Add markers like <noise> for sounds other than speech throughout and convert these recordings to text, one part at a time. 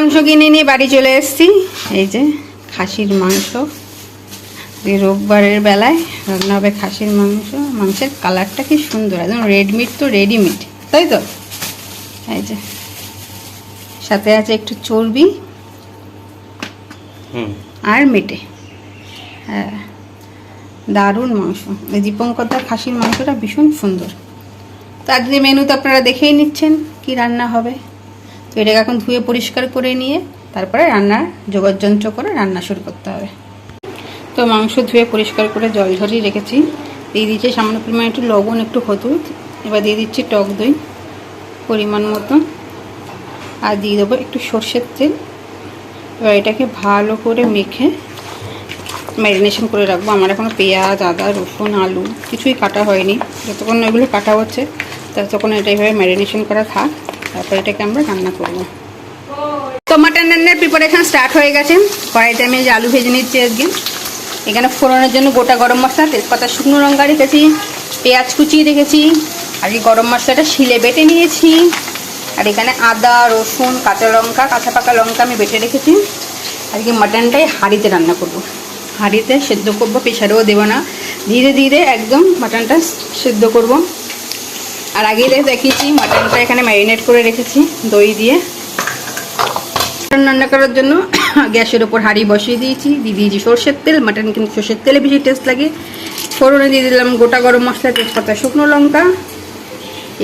মাংস কিনে নিয়ে বাড়ি চলে এসেছি। এই যে খাসির মাংস। রোববারের বেলায় রান্না হবে খাসির মাংস। মাংসের কালারটা কি সুন্দর একদম রেড মিট তো রেডিমেড তাই তো? এই যে সাথে আছে একটু চর্বি আর মেটে হ্যাঁ দারুণ মাংস। এই দীপঙ্করদার খাসির মাংসটা ভীষণ সুন্দর। তো আজকে মেনু তো আপনারা দেখেই নিচ্ছেন কি রান্না হবে। তো এটাকে এখন ধুয়ে পরিষ্কার করে নিয়ে তারপরে রান্নার যোগাযন্ত্র করে রান্না শুরু করতে হবে। তো মাংস ধুয়ে পরিষ্কার করে জল ঝরিয়ে রেখেছি। দিয়ে দিচ্ছি সামান্য পরিমাণ একটু লবণ, একটু হলুদ। এবার দিয়ে দিচ্ছি টক দই পরিমাণ মতো। আর দিয়ে দেবো একটু সর্ষের তেল। এবার এটাকে ভালো করে মেখে ম্যারিনেশন করে রাখব। আমার এখনও পেঁয়াজ, আদা, রসুন, আলু কিছুই কাটা হয়নি। যতক্ষণ এগুলো কাটা হচ্ছে, ততক্ষণ এটা এইভাবে ম্যারিনেশন করা থাক। তারপর এটাকে আমরা রান্না করব। তো মাটন রান্নার প্রিপারেশন স্টার্ট হয়ে গেছে। কড়াইতে আমি আলু ভেজে নিচ্ছি আজকে। এখানে ফোড়নের জন্য গোটা গরম মশলা, তেজপাতা, শুকনো লঙ্কা রেখেছি, পেঁয়াজ কুচিয়ে রেখেছি, আর এই গরম মশলাটা শিলে বেটে নিয়েছি। আর এখানে আদা, রসুন, কাঁচা লঙ্কা, কাঁচা পাকা লঙ্কা আমি বেটে রেখেছি। আজকে মাটনটাই হাঁড়িতে রান্না করব। হাঁড়িতে সেদ্ধ করব প্রেশারেও দেবো না। ধীরে ধীরে একদম মাটনটা সেদ্ধ করব। আর আগেই দেখে, দেখিয়েছি, মাটনটা এখানে ম্যারিনেট করে রেখেছি, দই দিয়ে। মাটন রান্না করার জন্য <coughs> গ্যাসের ওপর হাঁড়ি বসিয়ে দিয়েছি, দিয়ে দিয়েছি সর্ষের তেল মাটন কিন্তু সর্ষের তেলে বেশি টেস্ট লাগে। ফোড়নে দিয়ে দিলাম গোটা গরম মশলা, তেজপাতা, শুকনো লঙ্কা।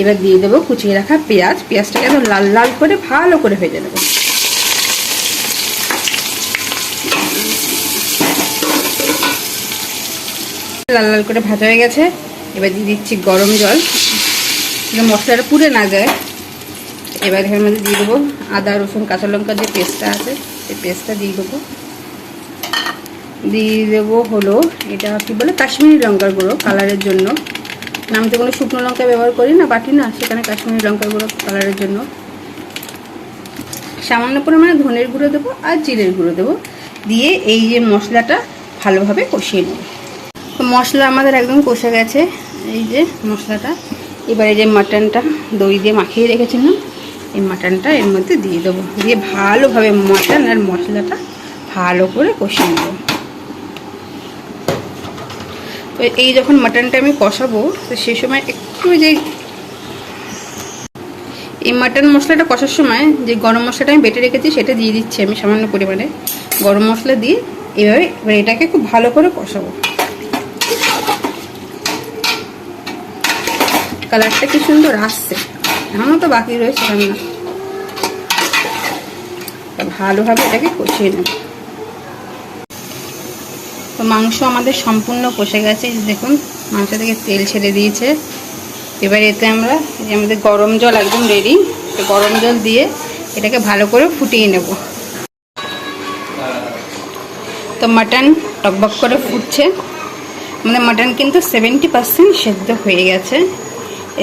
এবার দিয়ে দেবো কুচিয়ে রাখা পেঁয়াজ। পেঁয়াজটাকে একদম লাল লাল করে ভালো করে ভেজে নেব। লাল লাল করে ভাজা হয়ে গেছে। এবার দিয়ে দিচ্ছি গরম জল। যেন মশলাটা পুড়ে না যায়, এবার এর মধ্যে দিয়ে দেবো আদা, রসুন, কাঁচা লঙ্কার যে পেস্টটা আছে, সেই পেস্টটা দিয়ে দেবো। দিয়ে দেবো হলো এটা কি বলে, কাশ্মীরি লঙ্কার গুঁড়ো কালারের জন্য। আমি তো কোনো শুকনো লঙ্কা ব্যবহার করি না, বাটি না, সেখানে কাশ্মীরি লঙ্কার গুঁড়ো কালারের জন্য। সামান্য পরিমাণে ধনের গুঁড়ো দেবো আর জিরের গুঁড়ো দেবো। দিয়ে এই যে মশলাটা ভালোভাবে কষিয়ে নেব। মশলা আমাদের একদম কষে গেছে, এই যে মশলাটা। এবার যে মাটনটা দই দিয়ে মাখিয়ে রেখেছিলাম, এই মাটনটা এর মধ্যে দিয়ে দেবো। দিয়ে ভালোভাবে মাটন আর মশলাটা ভালো করে কষিয়ে নেব। তো এই যখন মাটনটা আমি কষাবো, তো সেই সময় একটু যে এই মাটন মশলাটা কষার সময় যে গরম মশলাটা আমি বেটে রেখেছি, সেটা দিয়ে দিচ্ছি আমি সামান্য পরিমাণে। গরম মশলা দিয়ে এভাবে এবার এটাকে খুব ভালো করে কষাবো। কালারটা কি সুন্দর আসছে। এখনও তো বাকি রয়েছে রান্না। ভালোভাবে এটাকে কষিয়ে নেব। তো মাংস আমাদের সম্পূর্ণ কষে গেছে। দেখুন, মাংস থেকে তেল ছেড়ে দিয়েছে। এবার এতে আমরা আমাদের গরম জল একদম রেডি তো গরম জল দিয়ে এটাকে ভালো করে ফুটিয়ে নেব। তো মাটন টকবক করে ফুটছে। আমাদের মাটন কিন্তু সেভেন্টি পার্সেন্ট সেদ্ধ হয়ে গেছে।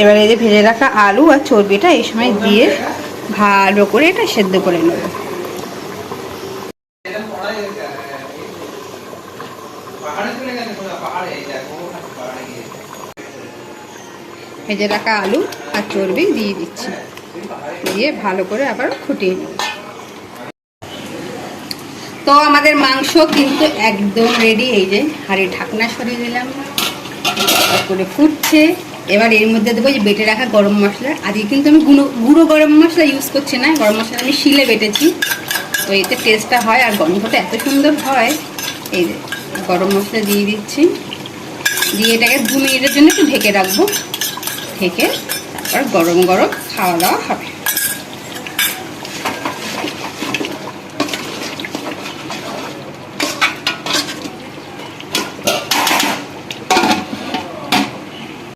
এবার এই যে ভেজে রাখা আলু আর চর্বিটা এই সময় দিয়ে ভালো করে এটা সেদ্ধ করে নেব। ভেজে রাখা আলু আর চর্বি দিয়ে দিচ্ছি। দিয়ে ভালো করে আবার ফুটিয়ে নেব। তো আমাদের মাংস কিন্তু একদম রেডি এই যে হাড়ি ঢাকনা সরিয়ে দিলাম করে ফুটছে। এবার এর মধ্যে দেবো যে বেটে রাখা গরম মশলা। আজকে কিন্তু আমি গুঁড়ো গুঁড়ো গরম মশলা ইউজ করছি না, গরম মশলা আমি শিলে বেটেছি। তো এতে টেস্টটা হয় আর গন্ধটা এত সুন্দর হয়। এই গরম মশলা দিয়ে দিচ্ছি। দিয়ে এটাকে দু মিনিটের জন্য একটু ঢেকে রাখব। ঢেকে তারপর গরম গরম খাওয়া দাওয়া হবে।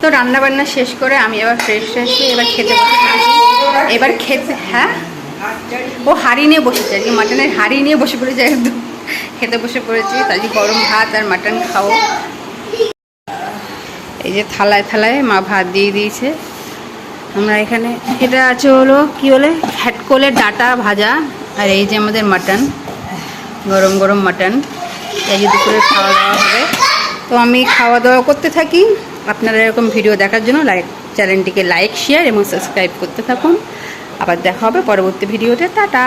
তো রান্না বান্না শেষ করে আমি এবার ফ্রেশ ফ্রেশ হয়ে এবার খেতে এবার খেতে হ্যাঁ? ও হাঁড়ি নিয়ে বসেছে আর কি, মাটনের হাঁড়ি নিয়ে বসে পড়েছে একদম খেতে বসে পড়েছি, তাই গরম ভাত আর মাটন খাও এই যে থালায় থালায় মা ভাত দিয়ে দিয়েছে। আমরা এখানে, এটা আছে হলো, কি বলে? হ্যাটকোলের ডাটা ভাজা আর এই যে আমাদের মাটন, গরম গরম মাটন। এই যে দুপুরে খাওয়া দাওয়া হবে। তো আমি খাওয়া দাওয়া করতে থাকি। আপনারা এরকম ভিডিও দেখার জন্য লাইক চ্যানেলটিকে লাইক শেয়ার এবং সাবস্ক্রাইব করতে থাকুন। আবার দেখা হবে পরবর্তী ভিডিওতে। টাটা!